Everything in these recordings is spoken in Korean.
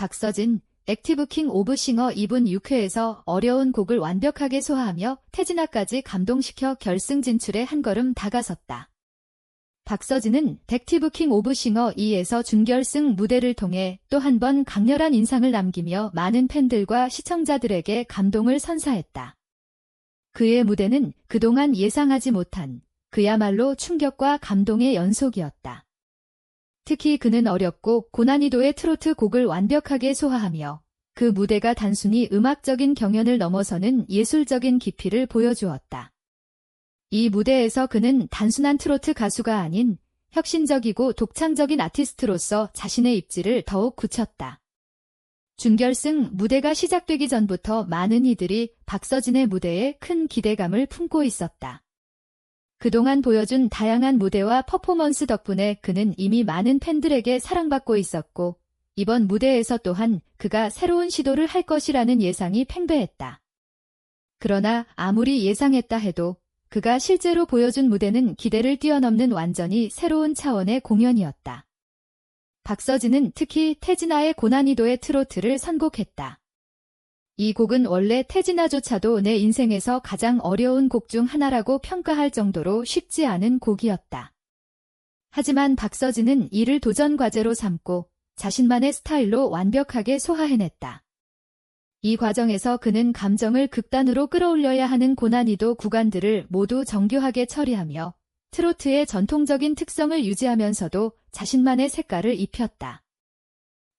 박서진, 액티브킹 오브 싱어 2분 6회에서 어려운 곡을 완벽하게 소화하며 태진아까지 감동시켜 결승 진출에 한 걸음 다가섰다. 박서진은 덱티브킹 오브 싱어 2에서 준결승 무대를 통해 또 한 번 강렬한 인상을 남기며 많은 팬들과 시청자들에게 감동을 선사했다. 그의 무대는 그동안 예상하지 못한 그야말로 충격과 감동의 연속이었다. 특히 그는 어렵고 고난이도의 트로트 곡을 완벽하게 소화하며 그 무대가 단순히 음악적인 경연을 넘어서는 예술적인 깊이를 보여주었다. 이 무대에서 그는 단순한 트로트 가수가 아닌 혁신적이고 독창적인 아티스트로서 자신의 입지를 더욱 굳혔다. 준결승 무대가 시작되기 전부터 많은 이들이 박서진의 무대에 큰 기대감을 품고 있었다. 그동안 보여준 다양한 무대와 퍼포먼스 덕분에 그는 이미 많은 팬들에게 사랑받고 있었고, 이번 무대에서 또한 그가 새로운 시도를 할 것이라는 예상이 팽배했다. 그러나 아무리 예상했다 해도 그가 실제로 보여준 무대는 기대를 뛰어넘는 완전히 새로운 차원의 공연이었다. 박서진은 특히 태진아의 고난이도의 트로트를 선곡했다. 이 곡은 원래 태진아조차도 내 인생에서 가장 어려운 곡 중 하나라고 평가할 정도로 쉽지 않은 곡이었다. 하지만 박서진은 이를 도전 과제로 삼고 자신만의 스타일로 완벽하게 소화해냈다. 이 과정에서 그는 감정을 극단으로 끌어올려야 하는 고난이도 구간들을 모두 정교하게 처리하며 트로트의 전통적인 특성을 유지하면서도 자신만의 색깔을 입혔다.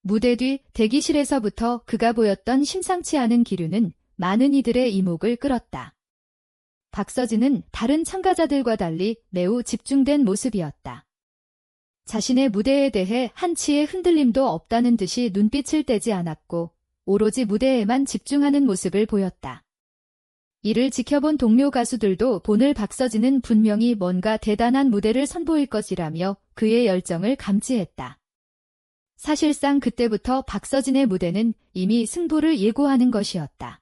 무대 뒤 대기실에서부터 그가 보였던 심상치 않은 기류는 많은 이들의 이목을 끌었다. 박서진은 다른 참가자들과 달리 매우 집중된 모습이었다. 자신의 무대에 대해 한치의 흔들림도 없다는 듯이 눈빛을 떼지 않았고 오로지 무대에만 집중하는 모습을 보였다. 이를 지켜본 동료 가수들도 오늘 박서진은 분명히 뭔가 대단한 무대를 선보일 것이라며 그의 열정을 감지했다. 사실상 그때부터 박서진의 무대는 이미 승부를 예고하는 것이었다.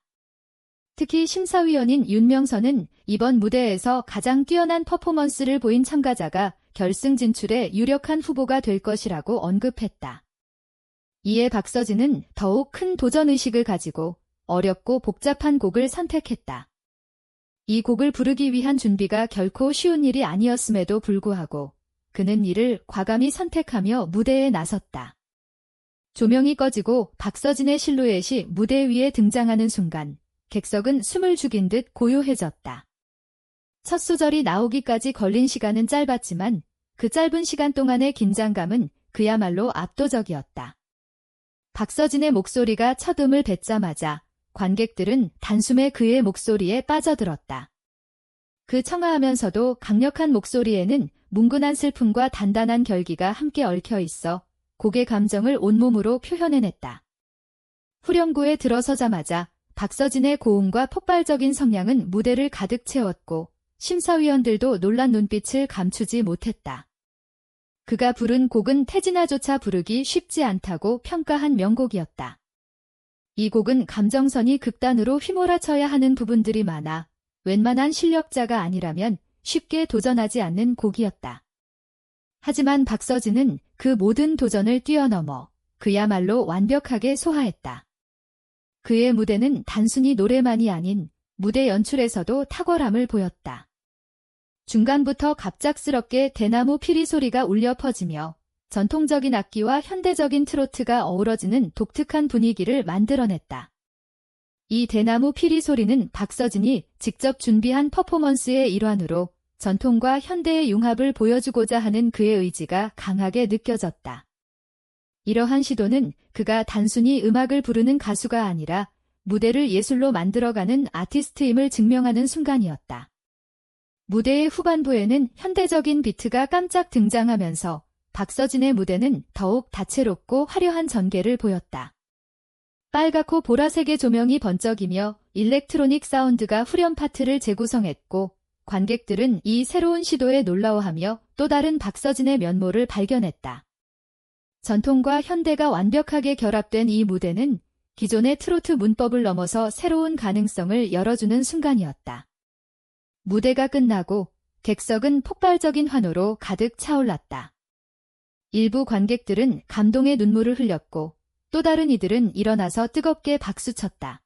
특히 심사위원인 윤명선은 이번 무대에서 가장 뛰어난 퍼포먼스를 보인 참가자가 결승 진출에 유력한 후보가 될 것이라고 언급했다. 이에 박서진은 더욱 큰 도전의식을 가지고 어렵고 복잡한 곡을 선택했다. 이 곡을 부르기 위한 준비가 결코 쉬운 일이 아니었음에도 불구하고 그는 이를 과감히 선택하며 무대에 나섰다. 조명이 꺼지고 박서진의 실루엣이 무대 위에 등장하는 순간 객석은 숨을 죽인 듯 고요해졌다. 첫 소절이 나오기까지 걸린 시간은 짧았지만 그 짧은 시간 동안의 긴장감은 그야말로 압도적이었다. 박서진의 목소리가 첫 음을 뱉자마자 관객들은 단숨에 그의 목소리에 빠져들었다. 그 청아하면서도 강력한 목소리에는 뭉근한 슬픔과 단단한 결기가 함께 얽혀 있어 곡의 감정을 온몸으로 표현해냈다. 후렴구에 들어서자마자 박서진의 고음과 폭발적인 성량은 무대를 가득 채웠고 심사위원들도 놀란 눈빛을 감추지 못했다. 그가 부른 곡은 태진아조차 부르기 쉽지 않다고 평가한 명곡이었다. 이 곡은 감정선이 극단으로 휘몰아쳐야 하는 부분들이 많아 웬만한 실력자가 아니라면 쉽게 도전하지 않는 곡이었다. 하지만 박서진은 그 모든 도전을 뛰어넘어 그야말로 완벽하게 소화했다. 그의 무대는 단순히 노래만이 아닌 무대 연출에서도 탁월함을 보였다. 중간부터 갑작스럽게 대나무 피리 소리가 울려 퍼지며 전통적인 악기와 현대적인 트로트가 어우러지는 독특한 분위기를 만들어냈다. 이 대나무 피리 소리는 박서진이 직접 준비한 퍼포먼스의 일환으로 전통과 현대의 융합을 보여주고자 하는 그의 의지가 강하게 느껴졌다. 이러한 시도는 그가 단순히 음악을 부르는 가수가 아니라 무대를 예술로 만들어가는 아티스트임을 증명하는 순간이었다. 무대의 후반부에는 현대적인 비트가 깜짝 등장하면서 박서진의 무대는 더욱 다채롭고 화려한 전개를 보였다. 빨갛고 보라색의 조명이 번쩍이며 일렉트로닉 사운드가 후렴 파트를 재구성했고 관객들은 이 새로운 시도에 놀라워하며 또 다른 박서진의 면모를 발견했다. 전통과 현대가 완벽하게 결합된 이 무대는 기존의 트로트 문법을 넘어서 새로운 가능성을 열어주는 순간이었다. 무대가 끝나고 객석은 폭발적인 환호로 가득 차올랐다. 일부 관객들은 감동의 눈물을 흘렸고 또 다른 이들은 일어나서 뜨겁게 박수쳤다.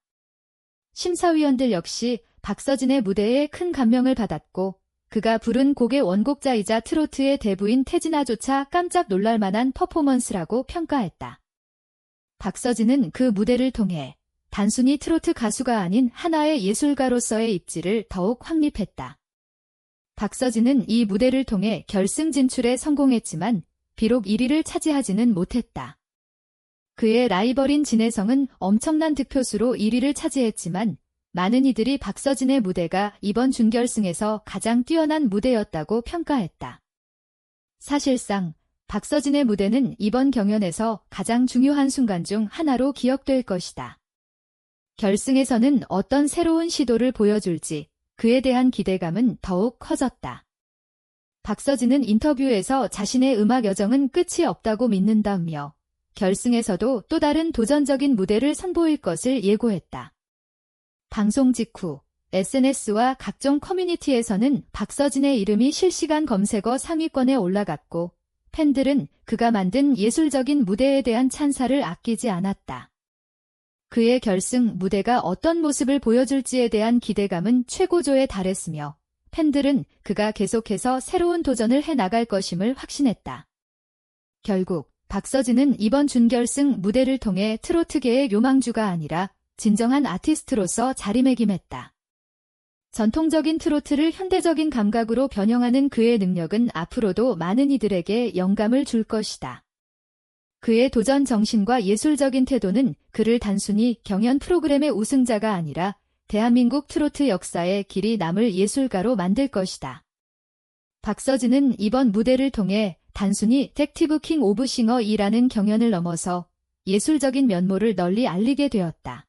심사위원들 역시 박서진의 무대에 큰 감명을 받았고 그가 부른 곡의 원곡자이자 트로트의 대부인 태진아조차 깜짝 놀랄 만한 퍼포먼스라고 평가했다. 박서진은 그 무대를 통해 단순히 트로트 가수가 아닌 하나의 예술가로서의 입지를 더욱 확립했다. 박서진은 이 무대를 통해 결승 진출에 성공했지만 비록 1위를 차지하지는 못했다. 그의 라이벌인 진혜성은 엄청난 득표수로 1위를 차지했지만 많은 이들이 박서진의 무대가 이번 준결승에서 가장 뛰어난 무대였다고 평가했다. 사실상 박서진의 무대는 이번 경연에서 가장 중요한 순간 중 하나로 기억될 것이다. 결승에서는 어떤 새로운 시도를 보여줄지 그에 대한 기대감은 더욱 커졌다. 박서진은 인터뷰에서 자신의 음악 여정은 끝이 없다고 믿는다며 결승에서도 또 다른 도전적인 무대를 선보일 것을 예고했다. 방송 직후 SNS와 각종 커뮤니티에서는 박서진의 이름이 실시간 검색어 상위권에 올라갔고 팬들은 그가 만든 예술적인 무대에 대한 찬사를 아끼지 않았다. 그의 결승 무대가 어떤 모습을 보여줄지에 대한 기대감은 최고조에 달했으며 팬들은 그가 계속해서 새로운 도전을 해 나갈 것임을 확신했다. 결국 박서진은 이번 준결승 무대를 통해 트로트계의 요망주가 아니라 진정한 아티스트로서 자리매김했다. 전통적인 트로트를 현대적인 감각으로 변형하는 그의 능력은 앞으로도 많은 이들에게 영감을 줄 것이다. 그의 도전 정신과 예술적인 태도는 그를 단순히 경연 프로그램의 우승자가 아니라 대한민국 트로트 역사에 길이 남을 예술가로 만들 것이다. 박서진은 이번 무대를 통해 단순히 텍티브 킹 오브 싱어이라는 경연을 넘어서 예술적인 면모를 널리 알리게 되었다.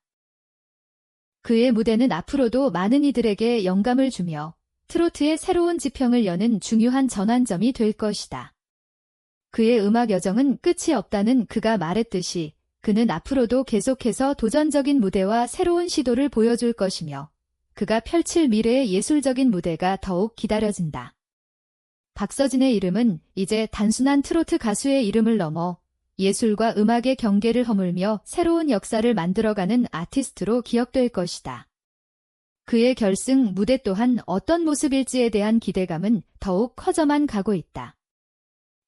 그의 무대는 앞으로도 많은 이들에게 영감을 주며 트로트의 새로운 지평을 여는 중요한 전환점이 될 것이다. 그의 음악 여정은 끝이 없다는 그가 말했듯이 그는 앞으로도 계속해서 도전적인 무대와 새로운 시도를 보여줄 것이며 그가 펼칠 미래의 예술적인 무대가 더욱 기다려진다. 박서진의 이름은 이제 단순한 트로트 가수의 이름을 넘어 예술과 음악의 경계를 허물며 새로운 역사를 만들어가는 아티스트로 기억될 것이다. 그의 결승 무대 또한 어떤 모습일지에 대한 기대감은 더욱 커져만 가고 있다.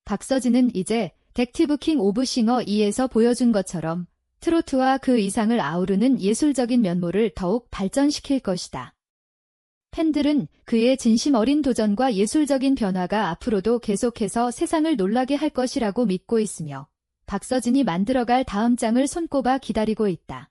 박서진은 이제 덱티브 킹 오브 싱어 2에서 보여준 것처럼 트로트와 그 이상을 아우르는 예술적인 면모를 더욱 발전시킬 것이다. 팬들은 그의 진심 어린 도전과 예술적인 변화가 앞으로도 계속해서 세상을 놀라게 할 것이라고 믿고 있으며 박서진이 만들어갈 다음 장을 손꼽아 기다리고 있다.